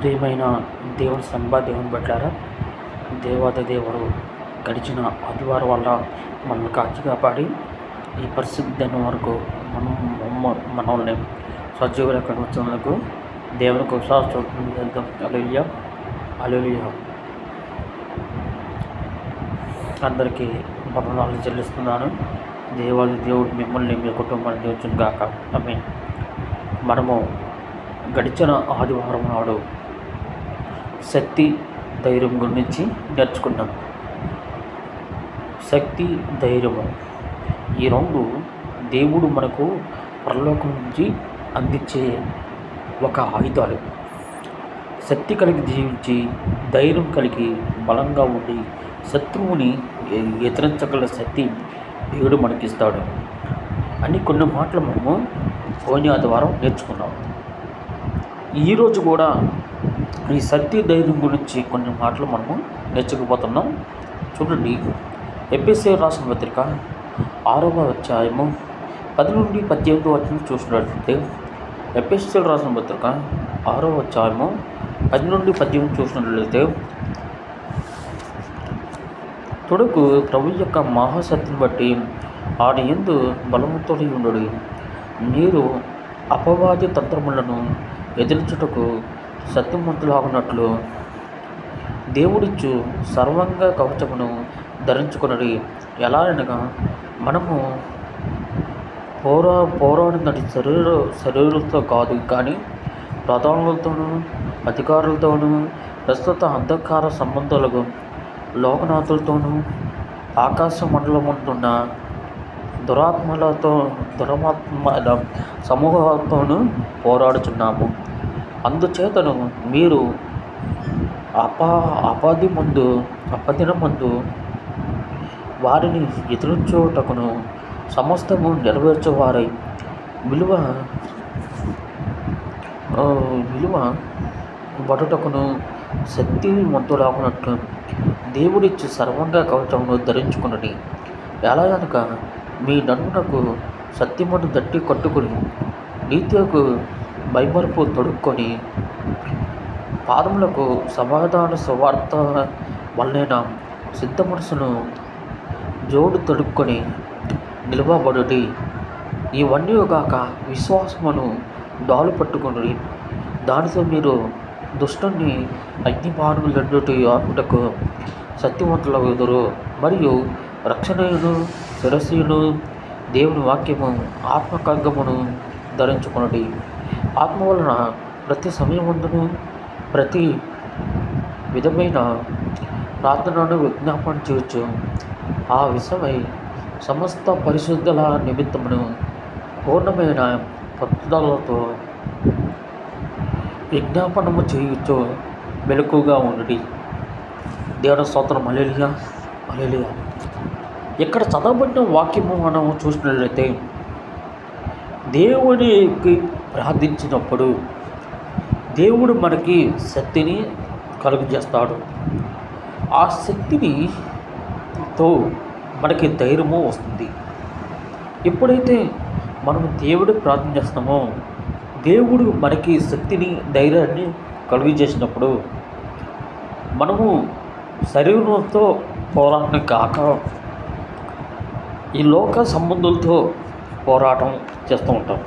ప్రియమైన దేవుని సంబా దేవుని బట్లారా దేవాద దేవుడు గడిచిన ఆదివారం వల్ల మనల్ని కాచి కాపాడి ఈ పరిస్థితి వరకు మనం మనల్ని సజీవుల వచ్చినందుకు దేవునికి విశ్వాస చూపుతాం అలెలియ అలెలియ అందరికీ వందనాలు చెల్లిస్తున్నాను. దేవాది దేవుడు మిమ్మల్ని మీ కుటుంబాన్ని దీవించును కాక ఐ మనము గడిచిన ఆదివారం నాడు శక్తి ధైర్యం గురించి నేర్చుకున్నాం శక్తి ధైర్యము. ఈ రెండు దేవుడు మనకు పరలోకం నుంచి అందించే ఒక ఆయుధాలు. శక్తి కలిగి జీవించి ధైర్యం కలిగి బలంగా ఉండి శత్రువుని ఎదిరించగల శక్తి దేవుడు మనకిస్తాడు అని కొన్ని మాటలు మనము పోయిన ఆదివారం నేర్చుకున్నాం ఈరోజు కూడా ఈ శక్తి ధైర్యం గురించి కొన్ని మాటలు మనము నేర్చుకుపోతున్నాం చూడండి ఎపిఎస్ఏ రాసిన పత్రిక ఆరవ అధ్యాయము పది నుండి పద్దెనిమిది వచ్చిన చూసినట్లయితే ఎపిఎస్ఎల్ రాసిన పత్రిక ఆరవ అధ్యాయము పది నుండి పద్దెనిమిది చూసినట్లయితే తొడుకు ప్రభు యొక్క మహాశక్తిని బట్టి ఆడి ఎందు బలముతో ఉండడు మీరు అపవాది తంత్రములను ఎదిరించుటకు సత్యవంతులాగున్నట్లు దేవుడిచ్చు సర్వంగ కవచమును ధరించుకున్నది ఎలా అనగా మనము పోరా పోరాడినది శరీర శరీరంతో కాదు కానీ ప్రధానులతోనూ అధికారులతోనూ ప్రస్తుత అంధకార సంబంధాలకు లోకనాథులతోనూ ఆకాశ మండలముంటున్న దురాత్మలతో దురమాత్మల సమూహాలతోనూ పోరాడుచున్నాము. అందుచేతను మీరు అపా అపాధి ముందు అపదిన ముందు వారిని ఎదురించుటకును సమస్తము నెరవేర్చేవారై. విలువ విలువ బడుటకును శక్తివంతులాగునట్లు దేవుడిచ్చి సర్వంగా కవచమును ధరించుకున్నది ఎలా కనుక మీ నడుమునకు సత్యమును దట్టి కట్టుకుని నీతికు మైమరుపు తొడుక్కొని పాదములకు సమాధాన సువార్త వల్లైన సిద్ధ మనసును జోడు తొడుక్కొని నిలవబడుడి. ఇవన్నీ కాక విశ్వాసమును డాలు పట్టుకుని దానితో మీరు దుష్టుని అగ్నిబాణులన్నిటి ఆకుటకు సత్యవంతుల ఎదురు మరియు రక్షణయును శిరస్సును దేవుని వాక్యము ఆత్మకర్గమును ధరించుకున్నది ఆత్మ వలన ప్రతి సమయమందును ప్రతి విధమైన ప్రార్థనను విజ్ఞాపన చేయొచ్చు ఆ విషయమై సమస్త పరిశుద్ధుల నిమిత్తమును పూర్ణమైన పట్టుదలతో విజ్ఞాపనము చేయొచ్చు మెలకుగా ఉండి దేవుని స్తోత్రం. అలెలియా అలెలియా ఇక్కడ చదవబడిన వాక్యము మనం చూసినట్లయితే దేవునికి ప్రార్థించినప్పుడు దేవుడు మనకి శక్తిని కలుగజేస్తాడు. ఆ శక్తిని తో మనకి ధైర్యము వస్తుంది. ఎప్పుడైతే మనం దేవుడు ప్రార్థన చేస్తామో దేవుడు మనకి శక్తిని ధైర్యాన్ని కలుగజేసినప్పుడు మనము శరీరంతో పోరాటం కాక ఈ లోక సంబంధులతో పోరాటం చేస్తూ ఉంటాం.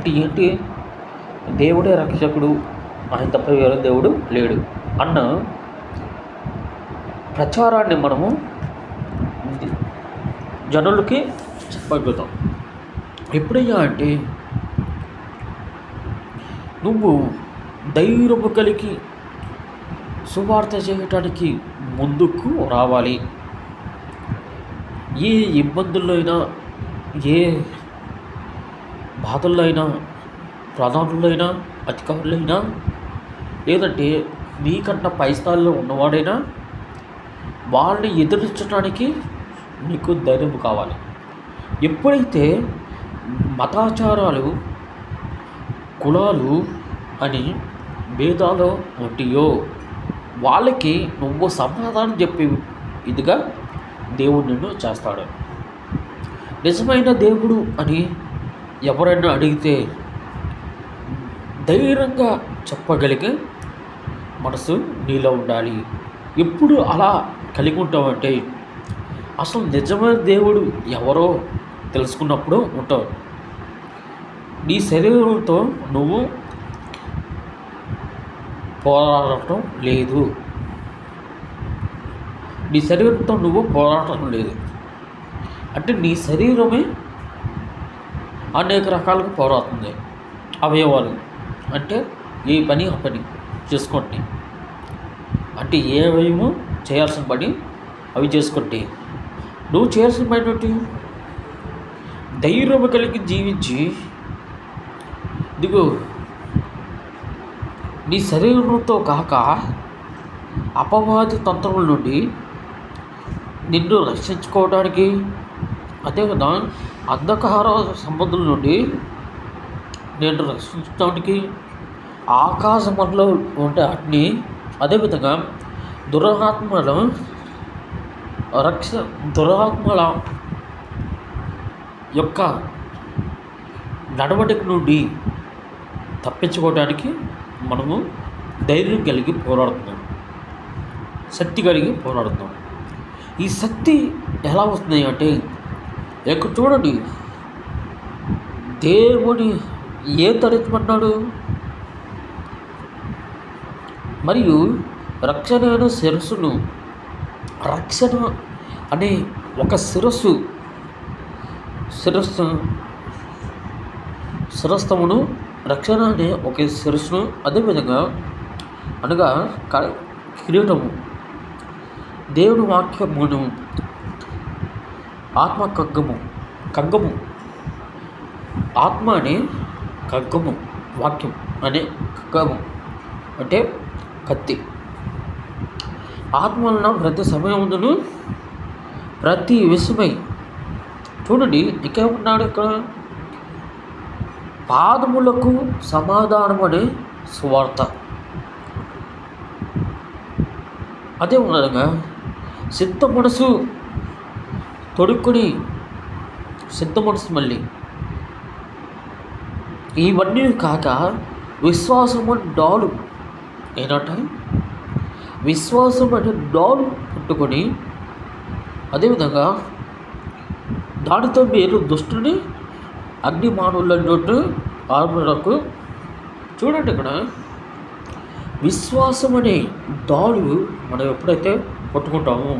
అంటే ఏంటి? దేవుడే రక్షకుడు ఆయన తప్ప వేరే దేవుడు లేడు. అన్న ప్రచారాన్ని మనము జనులకి చెప్పగలుగుతాం. ఎప్పుడయ్యా అంటే నువ్వు ధైర్యము కలిగి సువార్త చేయటానికి ముందుకు రావాలి. ఏ ఇబ్బందుల్లో అయినా ఏ బాధల్లో అయినా ప్రధానులైనా అధికారులైనా లేదంటే నీకన్నా పై స్థాయిలో ఉన్నవాడైనా వాళ్ళని ఎదిరించడానికి నీకు ధైర్యం కావాలి. ఎప్పుడైతే మతాచారాలు కులాలు అని భేదాలు ఉంటాయో వాళ్ళకి నువ్వు సమాధానం చెప్పే ఇదిగా దేవుడు నిన్ను చేస్తాడు. నిజమైన దేవుడు అని ఎవరైనా అడిగితే ధైర్యంగా చెప్పగలిగే మనసు నీలో ఉండాలి. ఎప్పుడు అలా కలిగి ఉంటామంటే అసలు నిజమైన దేవుడు ఎవరో తెలుసుకున్నప్పుడు ఉంటావు నీ శరీరంతో నువ్వు పోరాడటం లేదు. నీ శరీరంతో నువ్వు పోరాటం లేదు. అంటే నీ శరీరమే అనేక రకాలుగా పోరాడుతుంది. అవయవాలు. అంటే ఈ పని ఆ పని చేసుకోండి. అంటే ఏ అవయము చేయాల్సిన పని అవి చేసుకోండి. నువ్వు చేయాల్సిన పని ఏంటి? ధైర్యం కలిగి జీవించి ఇదిగో నీ శరీరంతో కాక అపవాది తంత్రముల నుండి నిన్ను రక్షించుకోవడానికి అదేవిధంగా అంధకార సంబంధుల నుండి నేను రక్షించడానికి ఆకాశ మండలో ఉండే వాటిని అదేవిధంగా దురాత్మలను రక్ష దురాత్మల యొక్క నడవడిక నుండి తప్పించుకోవడానికి మనము ధైర్యం కలిగి పోరాడుతున్నాం. శక్తి కలిగి పోరాడుతున్నాం. ఈ శక్తి ఎలా వస్తుంది అంటే ఇక్కడ చూడండి. దేవుడి ఏ తరించమన్నాడు? మరియు రక్షణ శిరస్సును రక్షణ అనే ఒక శిరస్సు శిరస్సు శిరస్తమును రక్షణ అనే ఒక శిరస్సును అదేవిధంగా అనగా కిరీటము. దేవుని వాక్యమును ఆత్మ కగ్గము. కగ్గము. ఆత్మ అనే కగ్గము వాక్యం అనే కగ్గము. అంటే కత్తి. ఆత్మ వలన ప్రతి సమయమును ప్రతి విషమై చూడండి ఇంకేమన్నాడు ఇక్కడ? పాదములకు సమాధానం అనే సువార్త. అదే విధంగా సిద్ధ మనసు కొడుకుని సిద్ధపరుస్తుంది మళ్ళీ. ఇవన్నీ కాక విశ్వాసము డాలు. ఏనట విశ్వాసం అంటే డాలు పట్టుకొని అదేవిధంగా దానితో మీరు దుష్టుని అగ్ని మానవులన్నట్టు ఆర్మలకు చూడండి ఇక్కడ. విశ్వాసం అనే దాడు మనం ఎప్పుడైతే పట్టుకుంటామో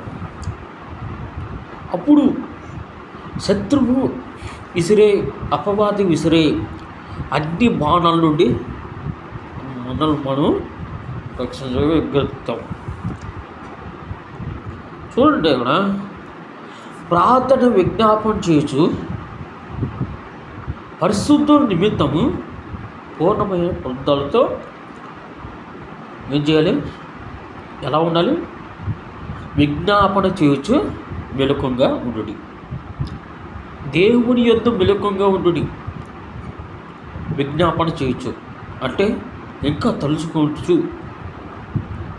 అప్పుడు శత్రువు విసిరే అపవాది విసిరే అన్ని బాణాల నుండి మనల్ని మనం రక్షించగలుగుతాం చూడండి ఇక్కడ. ప్రార్థన విజ్ఞాపన చేయొచ్చు పరిశుద్ధుల నిమిత్తము పూర్ణమైన పొందాలతో ఏం చేయాలి? ఎలా ఉండాలి? విజ్ఞాపన చేయొచ్చు మెలకంగా ఉండు దేవుని యొద్ద మెలకంగా ఉండు విజ్ఞాపన చేయొచ్చు అంటే ఇంకా తలుచుకోవచ్చు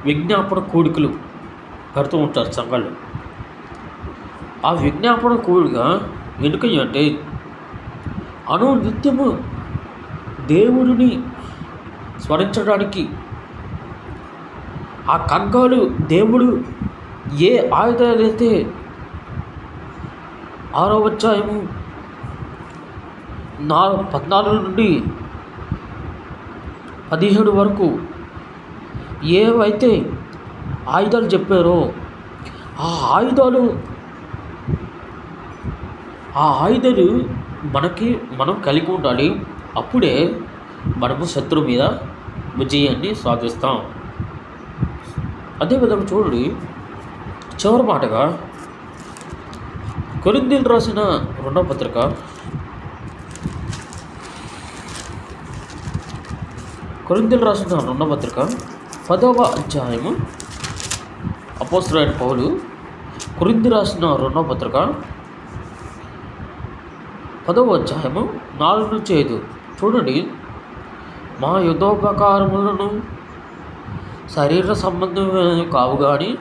విజ్ఞాపన కోడికలు పెడుతూ ఉంటారు సంఘాలు. ఆ విజ్ఞాపన కోడిక ఎందుకని అంటే అను నిత్యము దేవుడిని స్మరించడానికి ఆ కంగాలు దేవుడు ఏ ఆయుధాలైతే ఆరో అధ్యాయము నాలుగు పద్నాలుగు నుండి పదిహేడు వరకు ఏవైతే ఆయుధాలు చెప్పారో ఆ ఆయుధాలు ఆ ఆయుధాలు మనకి మనం కలిగి ఉండాలి. అప్పుడే మనము శత్రువు మీద విజయాన్ని సాధిస్తాం. అదేవిధంగా చూడండి చివరి మాటగా కొరిందీలు రాసిన రెండవ పత్రిక. కొరిందీలు రాసిన రెండవ పత్రిక పదవ అధ్యాయము. అపోస్తులైన పౌలు కొరింది రాసిన రెండవ పత్రిక పదవ అధ్యాయము నాలుగు నుంచి ఐదు. చూడండి మా యుద్ధోపకారములను శరీర సంబంధమైనవి కావు కానీ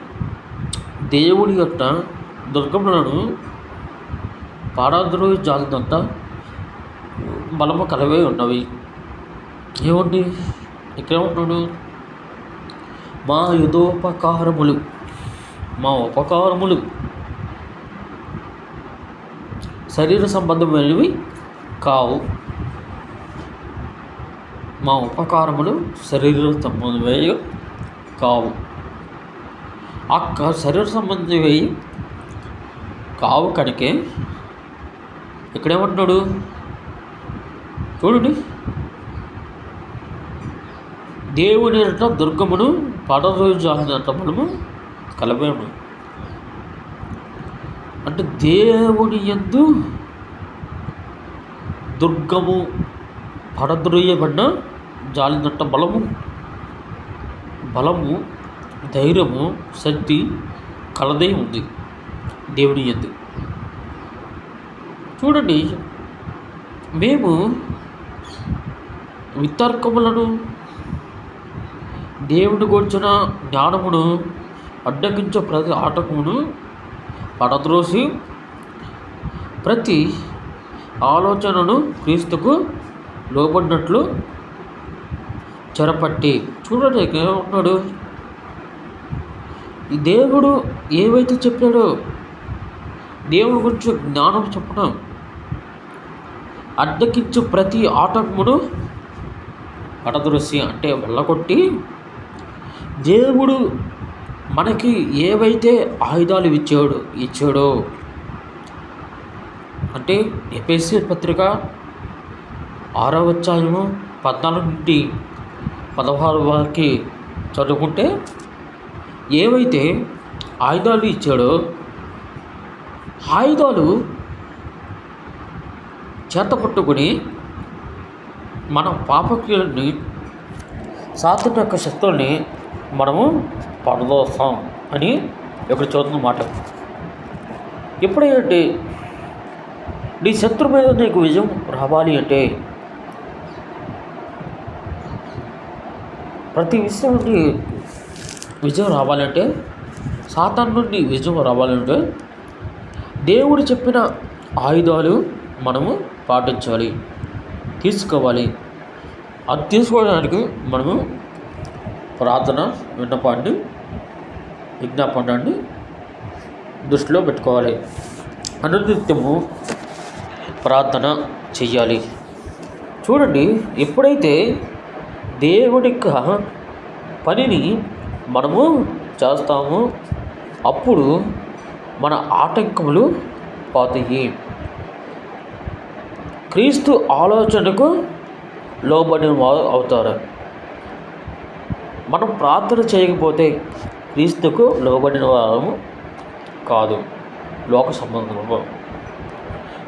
దేవుడి యొక్క దుర్గములను పాడాద్రోహి జాతిదంతా బలము కలవే ఉన్నవి. ఏమండి? ఇక్కడేమంటున్నాడు? మా యుధోపకారములు మా ఉపకారములు శరీర సంబంధమైనవి కావు. మా ఉపకారములు శరీర సంబంధమైనవి కావు. ఆ శరీర సంబంధమైనవి కావు కనుకే ఇక్కడేమంటున్నాడు? చూడండి. దేవుని అంట దుర్గమును పడరోజానట మనము కలవేము అంటే దేవుని యందు దుర్గము పడద్రోయబడిన జాలినట్ట బలము బలము ధైర్యము శక్తి కలదే ఉంది దేవుని యందు. చూడండి. మేము వితర్కములను దేవుడు గురించిన జ్ఞానమును అడ్డగించే ప్రతి ఆటకమును పడద్రోసి ప్రతి ఆలోచనను క్రీస్తుకు లోబడినట్లు చెరపట్టి. చూడండి ఉన్నాడు ఈ దేవుడు ఏవైతే చెప్పాడో దేవుడి గురించి జ్ఞానం చెప్పడం అడ్డకించు ప్రతి ఆటముడు పడద్రోసి అంటే వెళ్ళగొట్టి దేవుడు మనకి ఏవైతే ఆయుధాలు ఇచ్చాడు ఇచ్చాడో అంటే ఎపిఎస్సి పత్రిక ఆరవ అధ్యాయము పద్నాలుగు నుండి పదహారు వారికి చదువుకుంటే ఏవైతే ఆయుధాలు ఇచ్చాడో ఆయుధాలు చేత పట్టుకుని మన పాపక్రియలని సాతుని యొక్క శక్తుల్ని మనము పడదోస్తాం అని ఇక్కడ చూస్తున్న మాట. ఎప్పుడైతే నీ శత్రు మీద నీకు విజయం రావాలి అంటే ప్రతి విషయం నుండి విజయం రావాలంటే సాతాన్ నుండి విజయం రావాలంటే దేవుడు చెప్పిన ఆయుధాలు మనము పాటించాలి తీసుకోవాలి. అది తీసుకోవడానికి మనము ప్రార్థన విన్నపాన్ని విజ్ఞాపనాన్ని దృష్టిలో పెట్టుకోవాలి. అనునిత్యము ప్రార్థన చెయ్యాలి. చూడండి ఎప్పుడైతే దేవుడి యొక్క పనిని మనము చేస్తామో అప్పుడు మన ఆటంకములు పోతాయి. క్రీస్తు ఆలోచనకు లోబడిన వారు అవుతారు. మనం ప్రార్థన చేయకపోతే క్రీస్తుకు లోబడిన వారము కాదు. లోక సంబంధము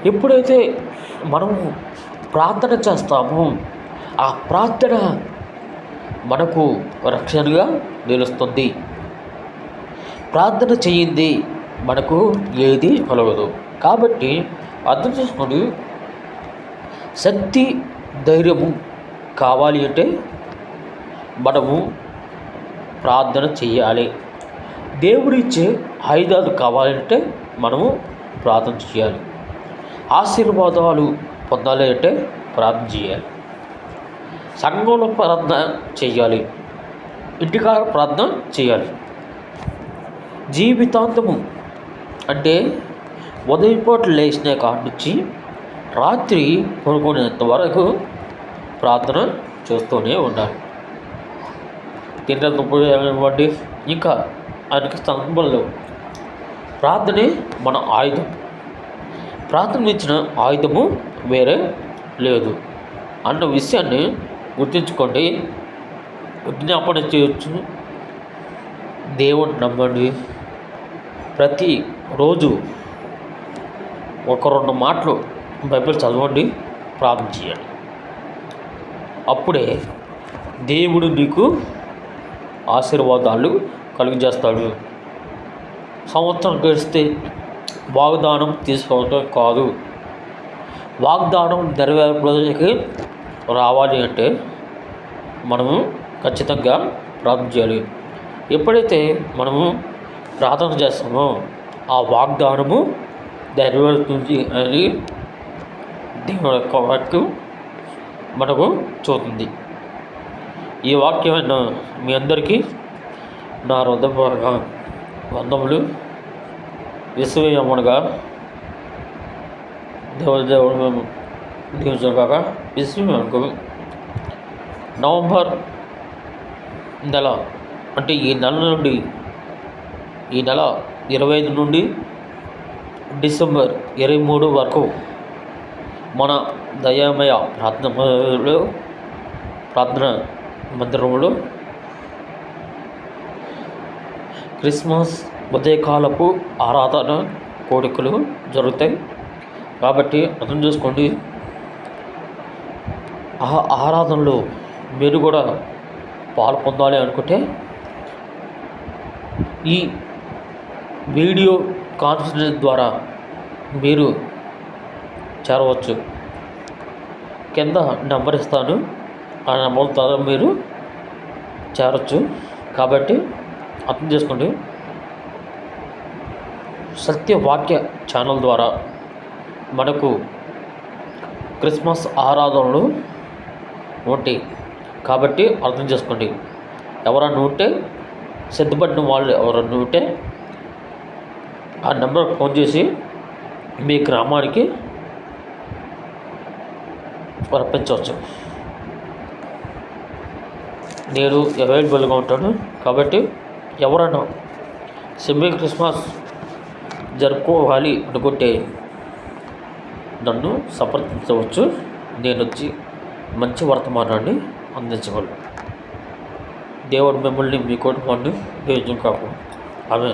ఎప్పుడైతే మనము ప్రార్థన చేస్తామో ఆ ప్రార్థన మనకు రక్షణగా నిలుస్తుంది. ప్రార్థన చేయింది మనకు ఏది కలగదు. కాబట్టి అర్థం చేసుకొని శక్తి ధైర్యము కావాలి అంటే మనము ప్రార్థన చేయాలి. దేవుడిచ్చే ఆయుధాలు కావాలంటే మనము ప్రార్థన చేయాలి. ఆశీర్వాదాలు పొందాలి అంటే ప్రార్థన చేయాలి. సంఘంలో ప్రార్థన చేయాలి. ఇంటికాడ ప్రార్థన చేయాలి. జీవితాంతము అంటే ఉదయం పూట లేచిన కాడ నుంచి రాత్రి పడుకునేంత వరకు ప్రార్థన చేస్తూనే ఉండాలి. తింటప్పుడు ఏమివ్వండి ఇంకా ఆయనకి సందర్భంలో ప్రార్థనే మన ఆయుధం. ప్రార్థన ఇచ్చిన ఆయుధము వేరే లేదు. అన్న విషయాన్ని గుర్తుంచుకోండి. విజ్ఞాపన చేయొచ్చు. దేవుని నమ్మండి. ప్రతి రోజు ఒక రెండు మాటలు బైబిల్ చదవండి ప్రార్థన చేయండి. అప్పుడే దేవుడు నీకు ఆశీర్వాదాలు కలిగజేస్తాడు. సంవత్సరం గడిస్తే వాగ్దానం తీసుకోవడం కాదు. వాగ్దానం నెరవేర్పడానికి రావాలి అంటే మనము ఖచ్చితంగా ప్రార్థన చేయాలి. ఎప్పుడైతే మనము ప్రార్థన చేస్తామో ఆ వాగ్దానము నెరవేరుతుంది అని దేవుని యొక్క వాక్యం మనకు చూతుంది ఈ వాక్యం మీ అందరికీ నా హృదయపూర్వక వందములు. విశ్వయమునుగా దేవుడి దేవుడు మేము దీవించుగాక విశ్వయమునకు నవంబర్ నెల అంటే ఈ నెల నుండి ఈ నెల ఇరవై ఐదు నుండి డిసెంబర్ ఇరవై మూడు వరకు మన దయామయ ప్రార్థనలో ప్రార్థన మందిరంలో క్రిస్మస్ ఉదయకాలపు ఆరాధన కోడికలు జరుగుతాయి. కాబట్టి అర్థం చేసుకోండి. ఆ ఆరాధనలో మీరు కూడా పాలు పొందాలి అనుకుంటే ఈ వీడియో కాన్ఫరెన్స్ ద్వారా మీరు చేరవచ్చు. కింద నెంబర్ ఇస్తాను. ఆ నెంబర్ ద్వారా మీరు చేరవచ్చు కాబట్టి అర్థం చేసుకోండి. సత్యవాక్య ఛానల్ ద్వారా మనకు క్రిస్మస్ ఆరాధనలు ఉంటాయి. కాబట్టి అర్థం చేసుకోండి. ఎవరన్నా ఉంటే సిద్ధపడిన వాళ్ళు ఎవరన్నా ఉంటే ఆ నెంబర్ ఫోన్ చేసి మీ గ్రామానికి రప్పించవచ్చు నేను అవైలబుల్గా ఉంటాను కాబట్టి ఎవరైనా సెమీ క్రిస్మస్ జరుపుకోవాలి అనుకుంటే నన్ను సంప్రదించవచ్చు. నేను వచ్చి మంచి వర్తమానాన్ని అందించగలను. దేవుడు మిమ్మల్ని మీ కుటుంబాన్ని దీవించును కాకు ఆమె